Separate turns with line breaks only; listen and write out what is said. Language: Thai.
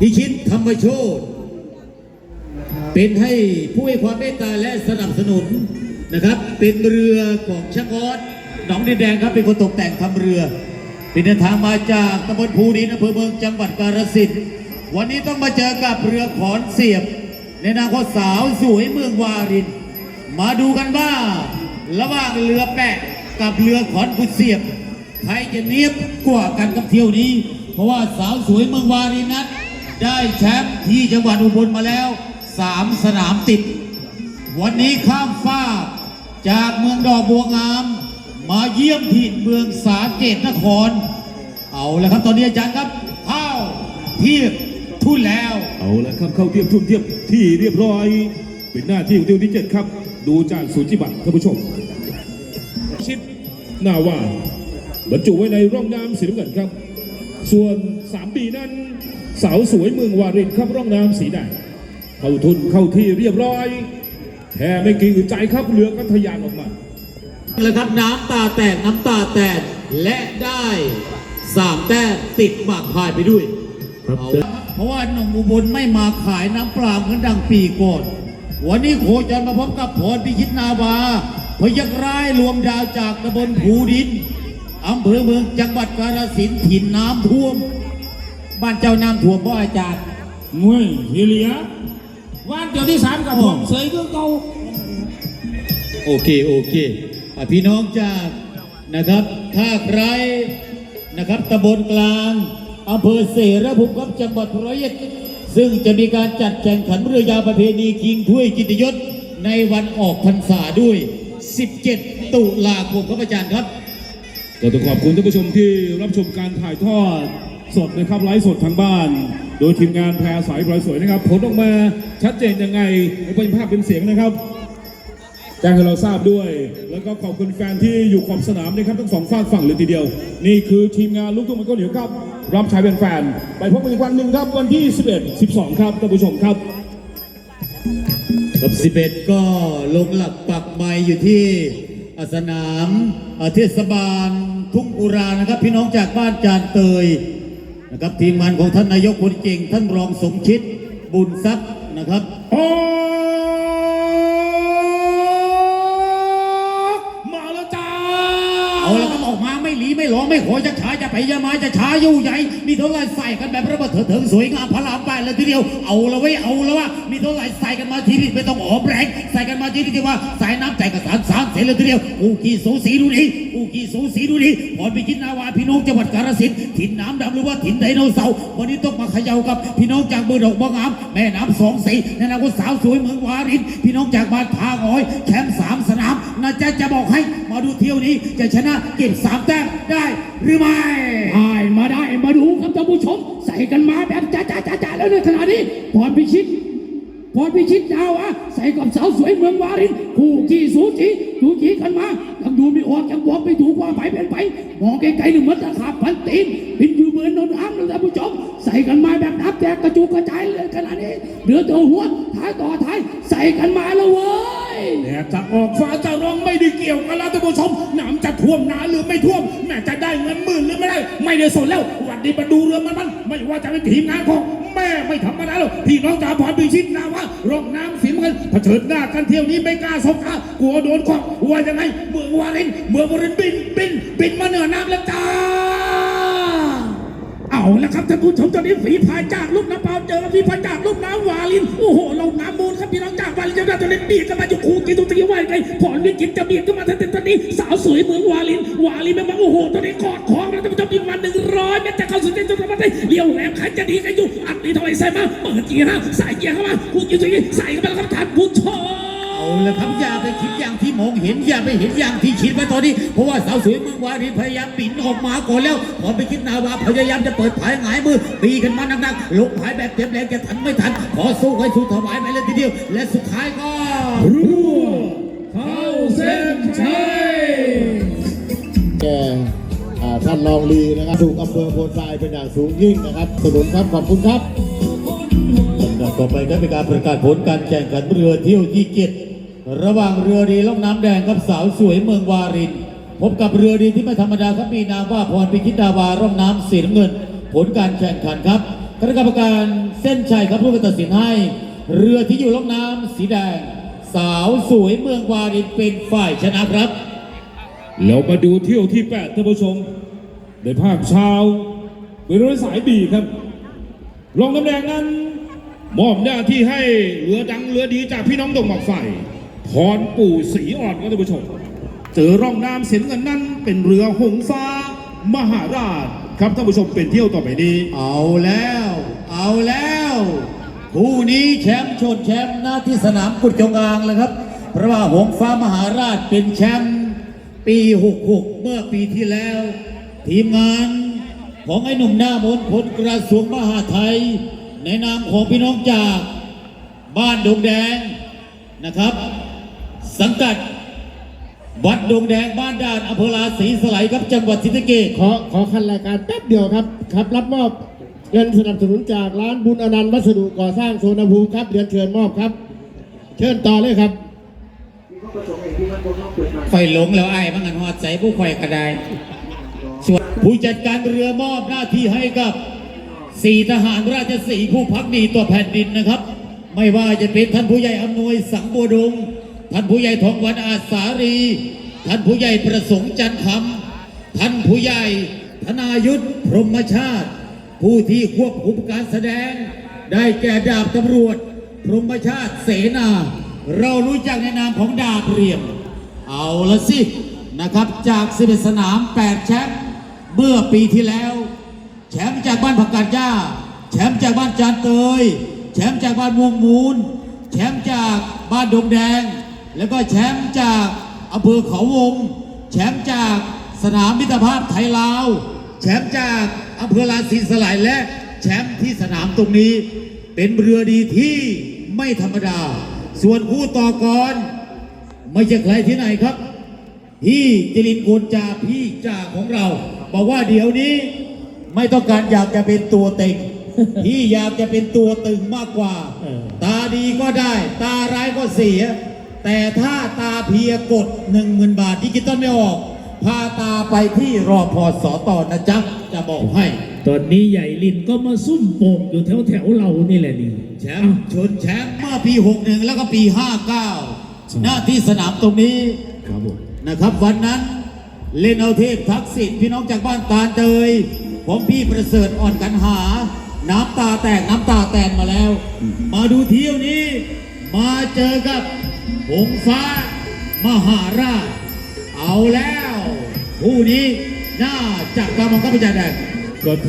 พิชิตธรรมโชตเป็นให้ผู้ให้ความเมตตาและสนับสนุนนะครับ เป็นเรือของช่างออสหนองดินแดงครับเป็นคนตกแต่งทำเรือ เป็นเดินทางมาจากตำบลภูดินอำเภอเมืองจังหวัดกาฬสินธุ์วันนี้ต้องมาเจอกับเรือขอนเสียบ ในนามของสาวสวยเมืองวาริน มาดูกันว่า ระหว่างเรือแปะกับเรือขอนกุดเสียบใครจะเนียบกว่ากันกับเที่ยวนี้ เพราะว่าสาวสวยเมืองวารินนั้น ได้แชมป์ที่จังหวัดอุบลมาแล้วสามสนามติด วันนี้ข้ามฟ้าจากเมืองดอกบัวงาม มาเยี่ยมถิ่นเมืองสาเกตนคร เอาละครับตอนนี้อาจารย์ครับเข้าเทียบทุ่นแล้ว
เอาละครับเข้าเทียบทุ่มเทียบที่เรียบร้อย เป็นหน้าที่ของเที่ยวที่เจ็ดครับ ดูจากสูจิบัตรท่านผู้ชม ชิดหน้าว่าบรรจุไว้ในร่องน้ำสีน้ำเงินครับ ส่วน3ปีนั้นสาวสวยเมืองวารินครับร่องน้ำสีแดงเข้าทุนเข้าที่เรียบร้อยแค่ไม่กี่อึดใจครับเรือก็ทะยานออกมา
แล้วครับน้ำตาแตกน้ำตาแตกและได้สามแต้มติดหมากพายไปด้วย
ครับ
เอาละเพราะว่าหนุ่มอุบลไม่มาขายน้ำปลาเหมือนดังปีก่อนวันนี้โคจรมาพบกับพรพิชิตนาวาพยักร้ายรวมดาวจากตำบลภูดิน อำเภอเมืองจังหวัดกาฬสินธุ์ถิ่นน้ำท่วม บ้านเจ้าน้ำท่วมเพราะอาจารย์
งวยเฮียเลียวันเดียวที่สามกับผมเสยคือเก่า
โอเค โอเคอะพี่น้องจากนะครับถ้าใครนะครับตำบลกลางอำเภอเสรภูมิครับจังหวัดร้อยเอ็ดซึ่งจะมีการจัดแข่งขันเรือยาวประเพณีคิงถ้วยกิตติยศในวันออกพรรษาด้วย 17 ตุลาคมครับอาจารย์ครับ
ก็ต้องขอบคุณท่านผู้ชมที่รับชมการถ่ายทอดสดนะครับไลฟ์สดทางบ้าน โดยทีมงานแพรสายปลอยสวยนะครับผลออกมาชัดเจนยังไงเป็นภาพเป็นเสียงนะครับแจ้งให้เราทราบด้วย แล้วก็ขอบคุณแฟนที่อยู่ขอบสนามนะครับทั้งสองฝากฝั่งเลยทีเดียว นี่คือทีมงานลูกทุ่งมันก็เหนียวครับ รับใช้เป็นแฟน ไปพบกันอีกวันหนึ่งครับวันที่ 11 12 ครับท่านผู้ชมครับ
กับ 11 ก็ลงหลักปักไม้อยู่ที่สนามเทศบาล ทุ่งอุรานะครับ พี่น้องจากบ้านจานเตยนะครับทีมงานของท่านนายกคนเก่งท่านรองสมคิดบุญทรัพย์นะครับ หลีไม่หอไม่ขอจะช้าจะไปยามาจะช้าอยู่ใหญ่ มีเท่าไรใส่กันแบบระเบิดเถิดเถิงสวยงามพระรามไปเลยทีเดียว เอาละไว้ยเอาละว่า มีเท่าไรใส่กันมาทีนี้ไม่ต้องออกแรงใส่กันมาทีนี้ที่ว่าสายน้ำใจกระสานสามเสร็จเลยทีเดียวอูกี่สูสีดูดีอูกี่สูสีดูดีพรไปคิดนาวาพี่น้องจังหวัดกาฬสินธุ์ถิ่นน้ำดำหรือว่าถิ่นไดโนเสาร์วันนี้ต้องมาเขย่ากับพี่น้องจากเมืองดอกบัวงามแม่น้ำสองสีในนามของสาวสวยเมืองวารินพี่น้องจากบ้านทางอ้อยแชมป์สามสนามนะจ๊ะจะบอกให้มาดูเที่ยวนี้จะชนะเก็บสามแต้มได้ได้หรือไม่
ได้มาได้มาดูครับท่านผู้ชม ใส่กันมาแบบจ้าจ้าจ้าจ้าแล้วในขณะนี้พรพิชิตพรพิชิตดาวอะใส่กับสาวสวยเมืองวารินคู่ขี้สูสีสูสีกันมายังดูไม่ออกยังบอกไม่ถูกว่าไปเป็นไปมองไกลๆหนึ่งมือนตะขาบพันตีนบินอยู่เหมือนนนอ้างนะท่านผู้ชม ใส่กันมาแบบนับแจกกระจุกกระจายเลยขณะนี้เหลือตัวหัวท้ายต่อท้ายใส่กันมาแล้วเว้ย
แดดจะออกฟ้าจะร้องไม่ได้เกี่ยวกันแล้วท่านผู้ชมน้ำจะท่วมนาหรือไม่ท่วมแม่จะได้เงินหมื่นหรือไม่ได้ ไม่ได้สนแล้ววันนี้มาดูเรือมันมันไม่ว่าจะเป็นทีมงานของแม่ไม่ธรรมดาหรอกพี่น้องจ่าพรพิชิตนาว่าร่องน้ำสีมันเผชิญหน้ากันเที่ยวนี้ไม่กล้าสบตากลัวโดนของว่ายังไงเมืองวารินเมืองวารินบินบินบินมาเหนือน้ำแล้วจ้า
เอาละครับท่านผู้ชมตอนนี้ฝีพายจากลูกน้ำเปล่าเจอฝีพายจากลูกน้ำวาลินโอ้โหลงน้ำมูลครับพี่น้องจากวาลินจะได้ตัวเล็กบีบกันมาอยู่คู่กินตุตีไหวไงผ่อนวิกินจะบีบกันมาทันทีตอนนี้สาวสวยเมืองวาลินวาลินแม่มาโอ้โหตอนนี้กอดคอแล้วท่านผู้ชมอีกวันหนึ่งร้อยเมตรจะเข้าสู่เส้นชัยมาได้เลี้ยวแหลมขันจะดีกันอยู่อัดนี้ทำไมใส่มาเปิดเกียร์ห้าใส่เกียร์เข้ามาคู่กินตุตีใส่เข้ามาแล้วครับท่านผู้
ละครับอย่าไปคิดอย่างที่มองเห็นอย่าไปเห็นอย่างที่คิดว่าตอนนี้เพราะว่าสาวสวยเมืองวารินพยายามบินออกมาก่อนแล้วพอไปคิดนาวาพยายามจะเปิดผายหงายมือตีกันมาหนักๆลงผายแบบเต็มแรงจะทันไม่ทันขอสู้ไว้สู้ถวายไปเลยทีเดียว และสุดท้ายก็
รั่วเข้าเส้นชัย
แกท่านรองลีนะครับถูกอำเภอโพนทรายเป็นอย่างสูงยิ่งนะครับสนุนครับขอบคุณครับ
ต่อไปก็เป็นการประกาศผลการแข่งขันเรือเที่ยวที่เจ็ด ระหว่างเรือดีล่องน้ำแดงกับสาวสวยเมืองวาริน พบกับเรือดีที่ไม่ธรรมดาครับมีนามว่าพรพิคิดดาวาร่องน้ำสีน้ำเงิน ผลการแข่งขันครับคณะกรรมการเส้นชัยครับผู้ตัดสินให้ เรือที่อยู่ล่องน้ำสีแดง สาวสวยเมืองวารินเป็นฝ่ายชนะครับ
เรามาดูเที่ยวที่8ท่านผู้ชม ในภาคเช้าเป็นรถสายบีครับรองน้ำแดงนั้นมอบหน้าที่ให้เรือดังเรือดีจากพี่น้องดงหมอกไฟ พรปู่สีอ่อนครับท่านผู้ชมเจอร่องน้ำเสียงเงินนั้นเป็นเรือหงฟ้ามหาราชครับท่านผู้ชมเป็นเที่ยวต่อไปนี้
เอาแล้ว เอาแล้วคู่นี้แชมป์ชนแชมป์หน้าที่สนามกุดจงอางเลยครับเพราะว่าหงฟ้ามหาราชเป็นแชมป์ปี 66 เมื่อปีที่แล้ว ทีมงานของไอ้หนุ่มหน้ามนต์พลกระทรวงมหาไทย ในนามของพี่น้องจากบ้านดงแดงนะครับ สังกัด วัดดงแดงบ้านด่านอำเภอลาศรีสไลยครับจังหวัดศรีสะเกษ
ขอขอคันรายการแป๊บเดียวครับครับ รับมอบเงินสนับสนุนจากร้านบุญอนันต์วัสดุก่อสร้างโซนภูมิครับเรียนเชิญมอบครับ เชิญต่อเลยครับ
ไฟหลงแล้วไอ้มังงันหอดใส่ผู้ไฟกระไดส่วนผู้จัดการเรือมอบหน้าที่ให้กับสี่ทหารราชสีห์ผู้พักดีต่อแผ่นดินนะครับ ไม่ว่าจะเป็นท่านผู้ใหญ่อำนวยสังบัวดง ท่านผู้ใหญ่ทองวันอาสารี ท่านผู้ใหญ่ประสงค์จันทร์คำท่านผู้ใหญ่ธนายุทธพรหมชาติ ผู้ที่ควบคุมการแสดง ได้แก่ดาบตำรวจ พรหมชาติเสนา เรารู้จักในนามของดาบเรียม เอาละสิ นะครับ จาก11สนาม 8 แชมป์เมื่อปีที่แล้ว แชมป์จากบ้านผักกาดย่า แชมป์จากบ้านจานเตย แชมป์จากบ้านม่วงมูล แชมป์จากบ้านดงแดง แล้วก็แชมป์จากอำเภอเขาวง แชมป์จากสนามมิตรภาพไทยลาว แชมป์จากอำเภอลานศรีสลายและแชมป์ที่สนามตรงนี้ เป็นเรือดีที่ไม่ธรรมดา ส่วนคู่ต่อกรไม่ใช่ใครที่ไหนครับ พี่จรินโกนจาพี่จ่าของเรา บอกว่าเดี๋ยวนี้ไม่ต้องการอยากจะเป็นตัวเต็งพี่อยากจะเป็นตัวตึงมากกว่า
เออ
ตาดีก็ได้ ตาร้ายก็เสีย แต่ถ้าตาเพียกดหนึ่งหมื่นบาทดิจิตอลไม่ออก พาตาไปที่รอพอสอต่อนะจ๊ะจะบอกให้
ตอนนี้ใหญ่ลินก็มาซุ่มโป่งอยู่แถวแถวๆเรานี่แหละนี่
แชมป์ชนแชมป์เมื่อปี61แล้วก็ปี59หน้าที่สนามตรงนี้
ครับผม
นะครับวันนั้นเล่นเอาเทพทักษิณพี่น้องจากบ้านตาลเตยผมพี่ประเสริฐอ่อนกันหา น้ำตาแตกน้ำตาแตนมาแล้ว มาดูเที่ยวนี้ มาเจอกับ หงฟ้า มหาราช เอาแล้ว ผู้นี้น่าจับตามองกับประจันทร์แดง
ก็คือ